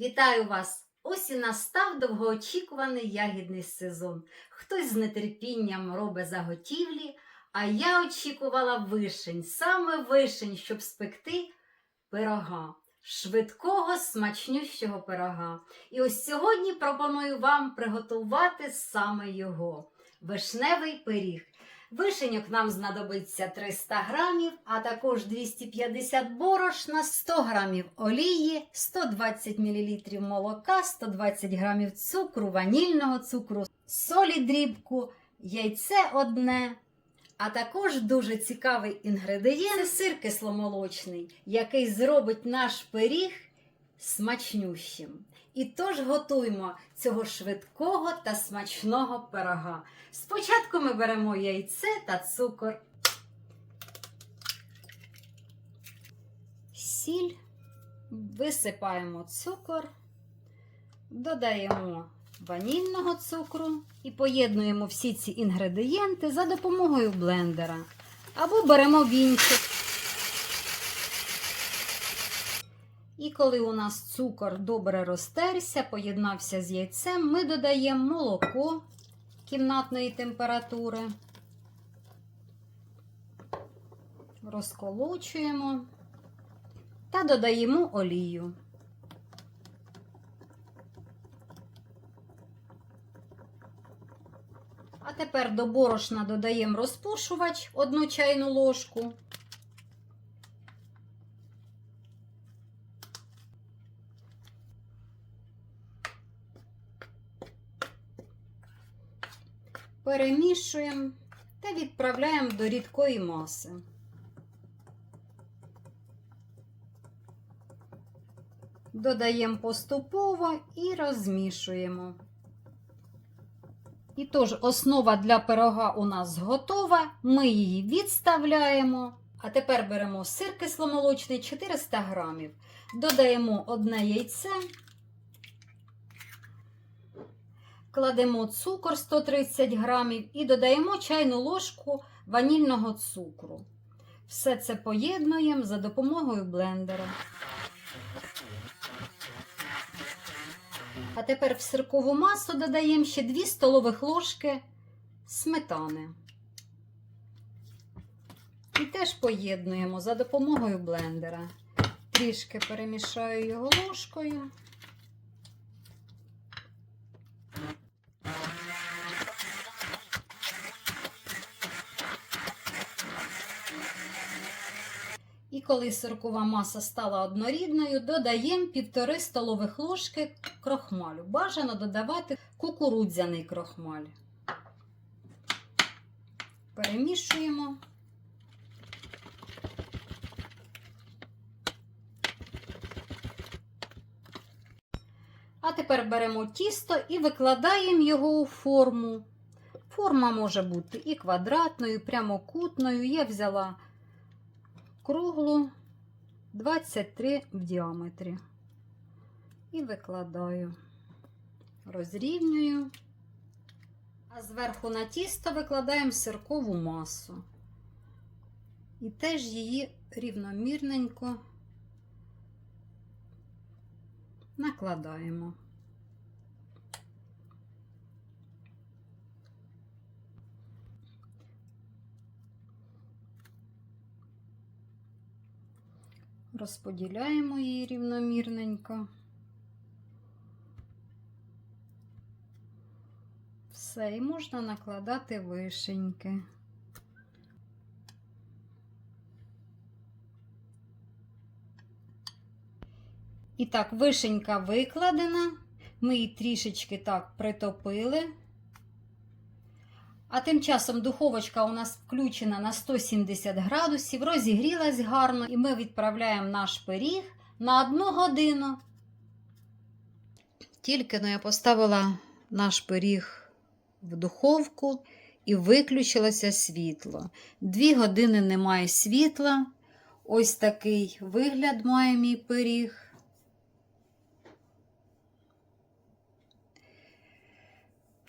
Вітаю вас! Ось і настав довгоочікуваний ягідний сезон. Хтось з нетерпінням робить заготівлі, а я очікувала вишень, саме вишень, щоб спекти пирога, швидкого, смачнющого пирога. І ось сьогодні пропоную вам приготувати саме його вишневий пиріг. Вишеньок нам знадобиться 300 грамів, а також 250 борошна, 100 грамів олії, 120 мл молока, 120 грамів цукру, ванільного цукру, солі дрібку, яйце одне. А також дуже цікавий інгредієнт сир кисломолочний, який зробить наш пиріг смачнющим. І тож готуємо цього швидкого та смачного пирога. Спочатку ми беремо яйце та цукор, сіль, висипаємо цукор, додаємо ванільного цукру і поєднуємо всі ці інгредієнти за допомогою блендера. Або беремо вінчик. І коли у нас цукор добре розтерся, поєднався з яйцем, ми додаємо молоко кімнатної температури, розколочуємо та додаємо олію. А тепер до борошна додаємо розпушувач одну чайну ложку. Перемішуємо та відправляємо до рідкої маси. Додаємо поступово і розмішуємо. І тож, основа для пирога у нас готова. Ми її відставляємо. А тепер беремо сир кисломолочний 400 грамів. Додаємо одне яйце. Кладемо цукор 130 грамів і додаємо чайну ложку ванільного цукру. Все це поєднуємо за допомогою блендера. А тепер в сиркову масу додаємо ще 2 столових ложки сметани. І теж поєднуємо за допомогою блендера. Трішки перемішаю його ложкою. Коли сиркова маса стала однорідною, додаємо 1,5 столових ложки крохмалю. Бажано додавати кукурудзяний крохмаль. Перемішуємо. А тепер беремо тісто і викладаємо його у форму. Форма може бути і квадратною, і прямокутною. Я взяла круглу 23 в діаметрі. І викладаю, розрівнюю, а зверху на тісто викладаємо сиркову масу. І теж її рівномірненько накладаємо. Розподіляємо її рівномірненько. Все, і можна накладати вишеньки. І так, вишенька викладена. Ми її трішечки так притопили. А тим часом духовочка у нас включена на 170 градусів, розігрілась гарно, і ми відправляємо наш пиріг на 1 годину. Тільки но я поставила наш пиріг в духовку і виключилося світло. Дві години немає світла. Ось такий вигляд має мій пиріг.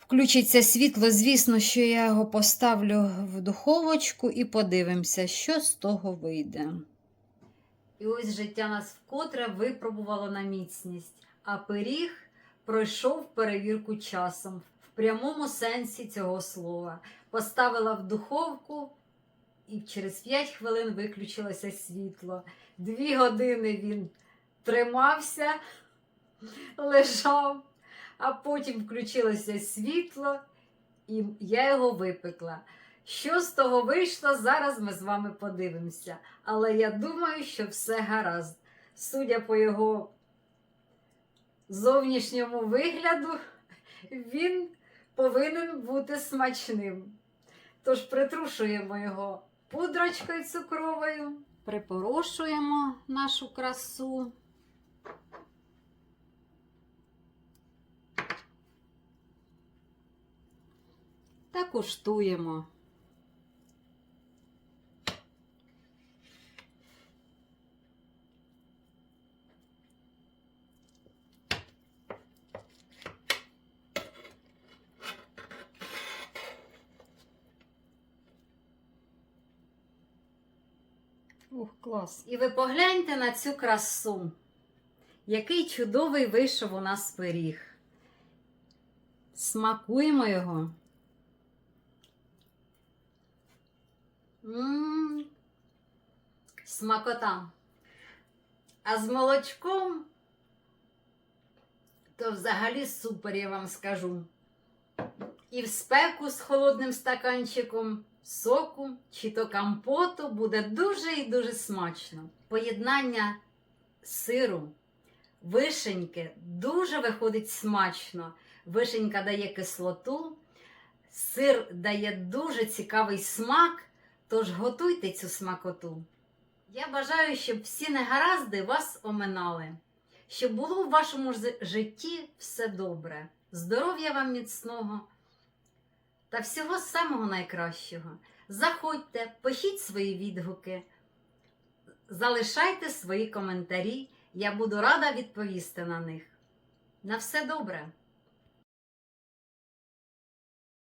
Включиться світло, звісно, що я його поставлю в духовочку і подивимося, що з того вийде. І ось життя нас вкотре випробувало на міцність. а пиріг пройшов перевірку часом в прямому сенсі цього слова. Поставила в духовку, і через 5 хвилин виключилося світло. Дві години він тримався, лежав, а потім включилося світло, і я його випекла. Що з того вийшло, зараз ми з вами подивимося. Але я думаю, що все гаразд. Судя по його зовнішньому вигляду, він повинен бути смачним. Тож притрушуємо його пудрочкою цукровою, припорошуємо нашу красу. Та куштуємо. Ух, клас. І ви погляньте на цю красу. Який чудовий вийшов у нас пиріг. Смакуємо його. М, Смакота. А з молочком то взагалі супер, я вам скажу. І в спеку з холодним стаканчиком соку чи то компоту буде дуже і дуже смачно. Поєднання сиру, вишеньки дуже виходить смачно. Вишенька дає кислоту, сир дає дуже цікавий смак, тож готуйте цю смакоту. Я бажаю, щоб всі негаразди вас оминали, щоб було в вашому житті все добре. Здоров'я вам міцного та всього самого найкращого. Заходьте, пишіть свої відгуки, залишайте свої коментарі. Я буду рада відповісти на них. На все добре!